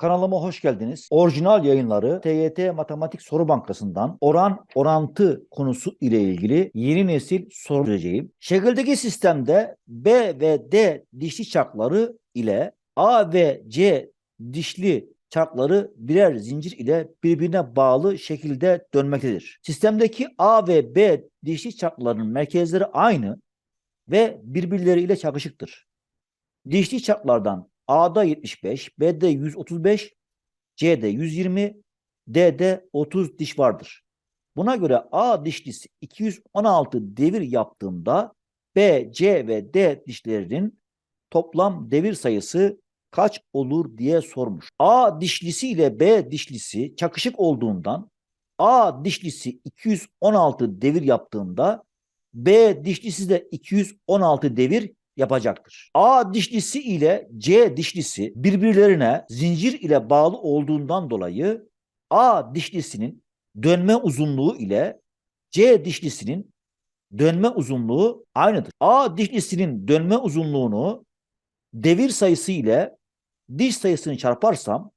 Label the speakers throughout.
Speaker 1: Kanalıma hoş geldiniz. Orijinal yayınları TYT Matematik Soru Bankası'ndan oran orantı konusu ile ilgili yeni nesil soru çözeceğim. Şekildeki sistemde B ve D dişli çarkları ile A ve C dişli çarkları birer zincir ile birbirine bağlı şekilde dönmektedir. Sistemdeki A ve B dişli çarkların merkezleri aynı ve birbirleriyle çakışıktır. Dişli çarklardan A'da 75, B'de 135, C'de 120, D'de 30 diş vardır. Buna göre A dişlisi 216 devir yaptığında B, C ve D dişlerinin toplam devir sayısı kaç olur diye sormuş. A dişlisi ile B dişlisi çakışık olduğundan A dişlisi 216 devir yaptığında B dişlisi de 216 devir yapacaktır. A dişlisi ile C dişlisi birbirlerine zincir ile bağlı olduğundan dolayı A dişlisinin dönme uzunluğu ile C dişlisinin dönme uzunluğu aynıdır. A dişlisinin dönme uzunluğunu devir sayısı ile diş sayısını çarparsam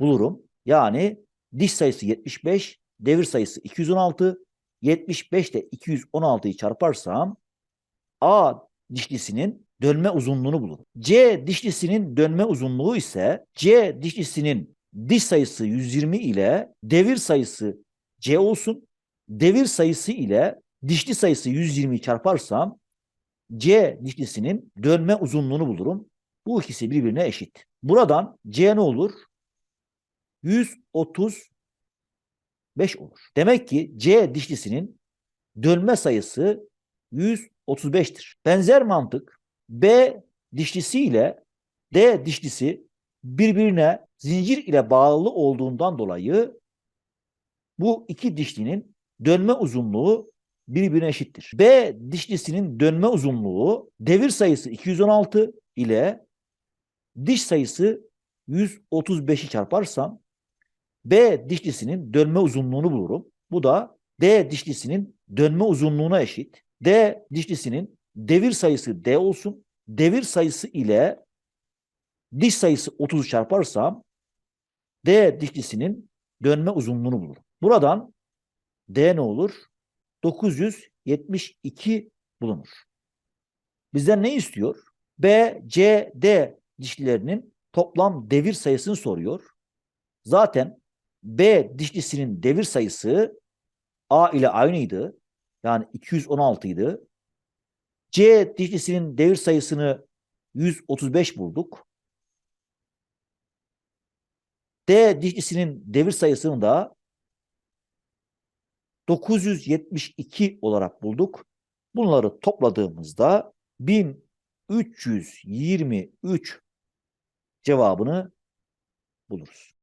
Speaker 1: bulurum. Yani diş sayısı 75, devir sayısı 216, 75 ile 216'yı çarparsam A dişlisinin dönme uzunluğunu bulurum. C dişlisinin dönme uzunluğu ise C dişlisinin diş sayısı 120 ile devir sayısı C olsun. Devir sayısı ile dişli sayısı 120'yi çarparsam C dişlisinin dönme uzunluğunu bulurum. Bu ikisi birbirine eşit. Buradan C ne olur? 135 olur. Demek ki C dişlisinin dönme sayısı 135'tir. Benzer mantık B dişlisi ile D dişlisi birbirine zincir ile bağlı olduğundan dolayı bu iki dişlinin dönme uzunluğu birbirine eşittir. B dişlisinin dönme uzunluğu devir sayısı 216 ile diş sayısı 135'i çarparsam B dişlisinin dönme uzunluğunu bulurum. Bu da D dişlisinin dönme uzunluğuna eşit. D dişlisinin devir sayısı D olsun. Devir sayısı ile diş sayısı 30'u çarparsam D dişlisinin dönme uzunluğunu bulurum. Buradan D ne olur? 972 bulunur. Bizden ne istiyor? B, C, D dişlilerinin toplam devir sayısını soruyor. Zaten B dişlisinin devir sayısı A ile aynıydı. Yani 216 idi. C dişlisinin devir sayısını 135 bulduk. D dişlisinin devir sayısını da 972 olarak bulduk. Bunları topladığımızda 1323 cevabını buluruz.